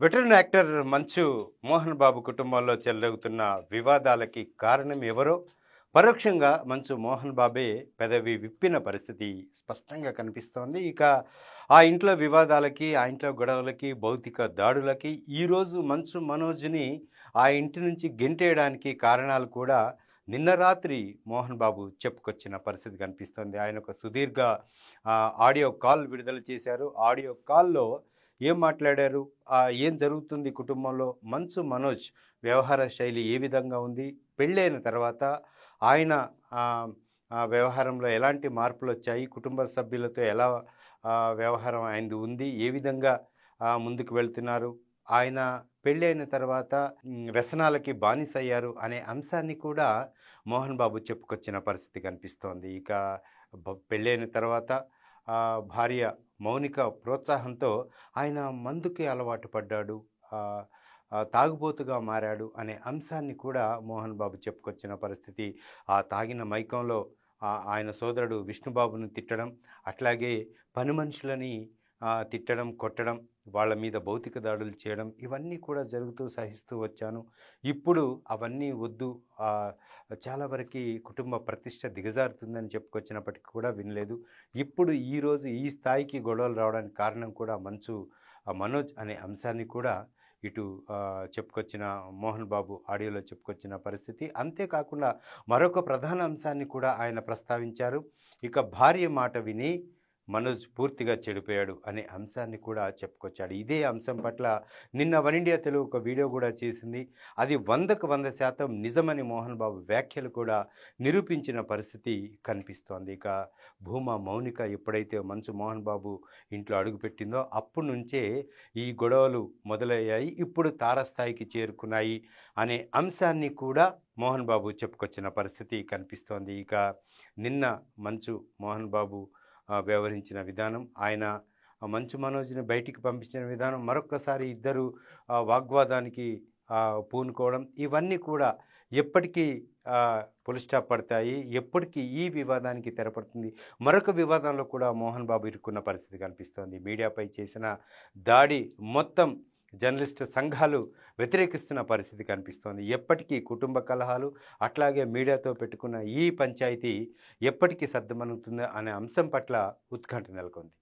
Veteran actor మంచు మోహన్ బాబు కుటుంబంలో చెల్లగుతున్న వివాదాలకి కారణం ఎవరో పరోక్షంగా మంచు మోహన్ బాబే పెదవి విప్పిన పరిస్థితి స్పష్టంగా కనిపిస్తోంది. ఇక ఆ ఇంట్లో వివాదాలకి ఆ ఇంట్లో గొడవలకి భౌతిక దాడులకి ఈరోజు మంచు మనోజ్ని ఆ ఇంటి నుంచి గెంటేయడానికి కారణాలు కూడా నిన్న రాత్రి మోహన్ బాబు చెప్పుకొచ్చిన పరిస్థితి కనిపిస్తోంది. ఆయన ఒక సుదీర్ఘ ఆడియో కాల్ విడుదల చేశారు. ఆడియో కాల్లో ఏం మాట్లాడారు? ఆ, ఏం జరుగుతుంది కుటుంబంలో? మంచు మనోజ్ వ్యవహార శైలి ఏ విధంగా ఉంది? పెళ్ళైన తర్వాత ఆయన వ్యవహారంలో ఎలాంటి మార్పులు వచ్చాయి? కుటుంబ సభ్యులతో ఎలా వ్యవహారం ఆయనది ఉంది? ఏ విధంగా ముందుకు వెళ్తున్నారు? ఆయన పెళ్ళైన తర్వాత వ్యసనాలకి బానిసయ్యారు అనే అంశాన్ని కూడా మోహన్ బాబు చెప్పుకొచ్చిన పరిస్థితి కనిపిస్తోంది. ఇక పెళ్ళైన తర్వాత భార్య మౌనిక ప్రోత్సాహంతో ఆయన మందుకి అలవాటు పడ్డాడు. తాగుబోతుగా మారాడు అనే అంశాన్ని కూడా మోహన్ బాబు చెప్పుకొచ్చిన పరిస్థితి. ఆ తాగిన మైకంలో ఆయన సోదరుడు విష్ణుబాబును తిట్టడం అట్లాగే పని మనుషులని తిట్టడం కొట్టడం వాళ్ళ మీద భౌతిక దాడులు చేయడం ఇవన్నీ కూడా జరుగుతూ సహిస్తూ వచ్చాను. ఇప్పుడు అవన్నీ వద్దు చాలా వరకు కుటుంబ ప్రతిష్ట దిగజారుతుందని చెప్పుకొచ్చినప్పటికీ కూడా వినలేదు. ఇప్పుడు ఈరోజు ఈ స్థాయికి గొడవలు రావడానికి కారణం కూడా మంచు ఆ, మనోజ్ అనే అంశాన్ని కూడా ఇటు చెప్పుకొచ్చిన మోహన్ బాబు ఆడియోలో చెప్పుకొచ్చిన పరిస్థితి. అంతేకాకుండా మరొక ప్రధాన అంశాన్ని కూడా ఆయన ప్రస్తావించారు. ఇక భార్య మాట విని మనోజ్ పూర్తిగా చెడిపోయాడు అనే అంశాన్ని కూడా చెప్పుకొచ్చాడు. ఇదే అంశం పట్ల నిన్న వన్ ఇండియా తెలుగు ఒక వీడియో కూడా చేసింది. అది వందకు వంద శాతం నిజమని మోహన్ బాబు వ్యాఖ్యలు కూడా నిరూపించిన పరిస్థితి కనిపిస్తోంది. ఇక భూమా మౌనిక ఎప్పుడైతే మంచు మోహన్ బాబు ఇంట్లో అడుగుపెట్టిందో అప్పటి నుంచే ఈ గొడవలు మొదలయ్యాయి. ఇప్పుడు తారస్థాయికి చేరుకున్నాయి అనే అంశాన్ని కూడా మోహన్ బాబు చెప్పుకొచ్చిన పరిస్థితి కనిపిస్తోంది. ఇక నిన్న మంచు మోహన్ బాబు వ్యవహరించిన విధానం ఆయన మంచు మనోజ్ని బయటికి పంపించిన విధానం మరొక్కసారి ఇద్దరు వాగ్వాదానికి పూనుకోవడం ఇవన్నీ కూడా ఎప్పటికీ పులి స్టాప్ పడతాయి. ఎప్పటికీ ఈ వివాదానికి తెరపడుతుంది. మరొక వివాదంలో కూడా మోహన్ బాబు ఇరుక్కున్న పరిస్థితి కనిపిస్తోంది. మీడియాపై చేసిన దాడి మొత్తం జర్నలిస్ట్ సంఘాలు వ్యతిరేకిస్తున్న పరిస్థితి కనిపిస్తోంది. ఎప్పటికీ కుటుంబ కలహాలు అట్లాగే మీడియాతో పెట్టుకున్న ఈ పంచాయతీ ఎప్పటికీ సర్దుమనుగుతుంది అనే అంశం పట్ల ఉత్కంఠ నెలకొంది.